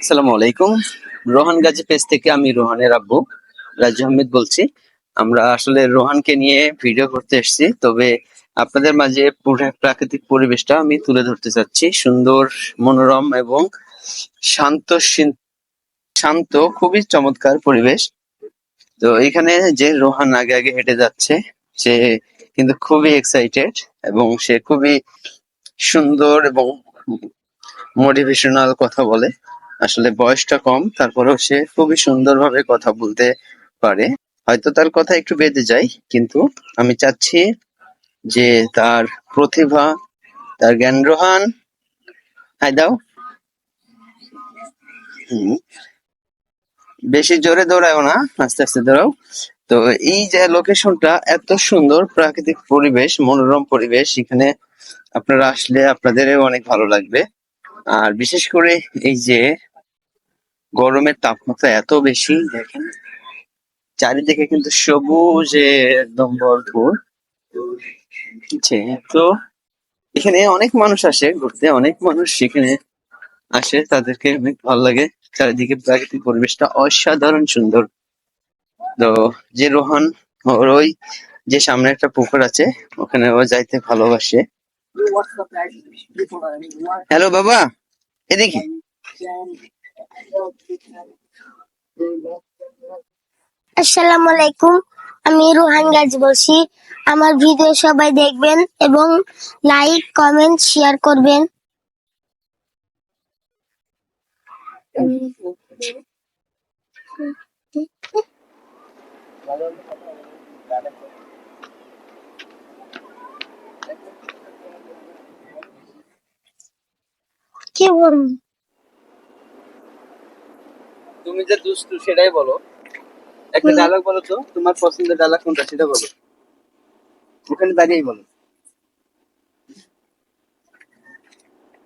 আসসালামু আলাইকুম। রোহান গাজী পেজ থেকে আমি রোহানের আব্বু রাজু আহমেদ বলছি। আমরা আসলে রোহানকে নিয়ে ভিডিও করতে এসেছি, তবে আপনাদের মাঝে পুরো প্রাকৃতিক পরিবেশটা আমি তুলে ধরতে চাচ্ছি। সুন্দর, মনোরম এবং শান্ত শিন- শান্ত, খুবই চমৎকার পরিবেশ। তো এখানে যে রোহান আগে আগে হেঁটে যাচ্ছে, সে কিন্তু খুবই এক্সাইটেড এবং সে খুবই সুন্দর এবং মোটিভেশনাল কথা বলে। আসলে বয়সটা কম, তারপরেও সে খুবই সুন্দরভাবে কথা বলতে পারে। হয়তো তার কথা একটু বেঁধে যায় কিন্তু আমি চাচ্ছি যে তার প্রতিভা, তার জ্ঞান রোহান হাই দাও। বেশি জোরে দৌড়াও না, আস্তে আস্তে দৌড়াও। তো এই যে লোকেশনটা এত সুন্দর প্রাকৃতিক পরিবেশ, মনোরম পরিবেশ, এখানে আপনারা আসলে আপনাদেরও অনেক ভালো লাগবে। আর বিশেষ করে এই যে গরমের তাপমাত্রা এত বেশি, দেখেন। চারিদিকে কিন্তু সবুজে একদম ভরপুর। তো এখানে অনেক মানুষ আসে, ঘুরতে অনেক মানুষ সেখানে আসে। তাদেরকে অনেক ভালো লাগে। চারিদিকে প্রাকৃতিক পরিবেশটা অসাধারণ সুন্দর। তো যে রোহান ওর ওই যে সামনে একটা পুকুর আছে, ওখানে ও যাইতে ভালোবাসে। হ্যালো বাবা। এদিকে। আসসালামু আলাইকুম, আমি রুহান গাজী বলছি। আমার ভিডিও সবাই দেখবেন এবং লাইক কমেন্ট শেয়ার করবেন। কি বলুন? তুমি যে দুষ্টু সেটাই বলো। একটা ডায়লগ বলো তো তোমার পছন্দের ডায়লগ কোনটা সেটা বলো। ওখানে দাঁড়িয়েই বলো।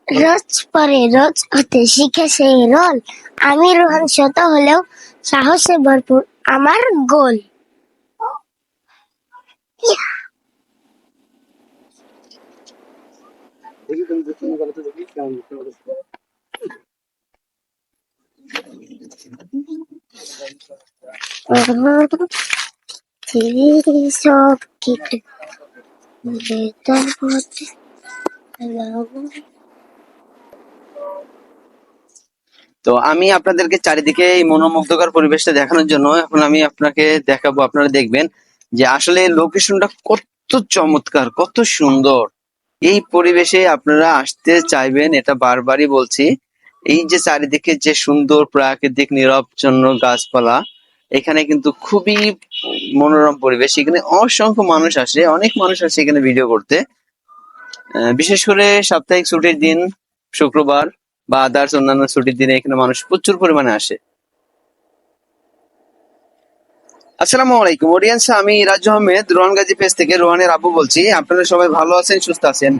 রোজ পরে রোজ হতে শিখেছে রোল। আমি রোহান শত হলেও সাহসে ভরপুর আমার গোল। দেখি তুমি দেখি কেমন তো আমি আপনাদেরকে চারিদিকে এই মনোমুগ্ধকর পরিবেশটা দেখানোর জন্য এখন আমি আপনাকে দেখাবো, আপনারা দেখবেন যে আসলে লোকেশনটা কত চমৎকার, কত সুন্দর। এই পরিবেশে আপনারা আসতে চাইবেন, এটা বারবারই বলছি। এই যে চারিদিকে যে সুন্দর প্রাকৃতিক নিরবচ্ছন্ন গাছপালা, এখানে কিন্তু খুবই মনোরম পরিবেশ। এখানে অসংখ্য মানুষ আসে, অনেক মানুষ আসে এখানে ভিডিও করতে। বিশেষ করে সাপ্তাহিক ছুটির দিন, শুক্রবার বা আদার্স অন্যান্য ছুটির দিনে এখানে মানুষ প্রচুর পরিমাণে আসে। আসসালামু আলাইকুম। অডিয়েন্স আমি রাজু আহমেদ রোহান গাজী পেজ থেকে রোহানের আব্বু বলছি। আপনারা সবাই ভালো আছেন, সুস্থ আছেন?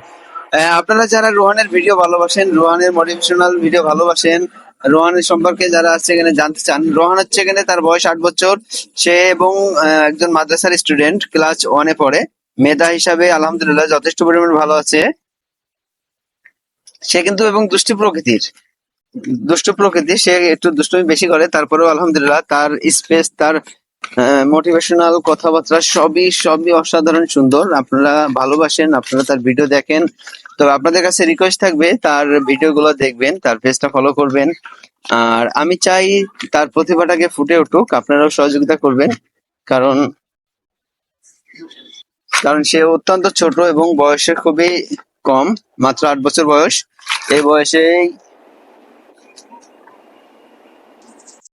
আপনারা যারা রোহানের ভিডিও ভালোবাসেন, রোহানের মোটিভেশনাল ভিডিও ভালোবাসেন, রোহানের সম্পর্কে যারা আছে এখানে জানতে চান, রোহান হচ্ছে এখানে তার বয়স আট বছর। সে এবং একজন মাদ্রাসার স্টুডেন্ট ক্লাস ওয়ানে পড়ে। মেধা হিসাবে আলহামদুলিল্লাহ যথেষ্ট পরিমাণ ভালো আছে। সে কিন্তু এবং দুষ্টি প্রকৃতির। দুষ্ট প্রকৃতি সে একটু দুষ্টুমি বেশি করে, তারপরেও আলহামদুলিল্লাহ তার স্পেস তার মোটিভেশনাল কথাবার্তা সবই সবই অসাধারণ সুন্দর। আপনারা ভালোবাসেন, আপনারা তার ভিডিও দেখেন। তো আপনাদের কাছে রিকোয়েস্ট থাকবে, তার ভিডিওগুলো দেখবেন, তার পেজটা ফলো করবেন। আর আমি চাই তার প্রতিভাটাকে ফুটে উঠুক, আপনারাও সহযোগিতা করবেন। কারণ কারণ সে অত্যন্ত ছোট এবং বয়সে খুবই কম, মাত্র আট বছর বয়স। এই বয়সে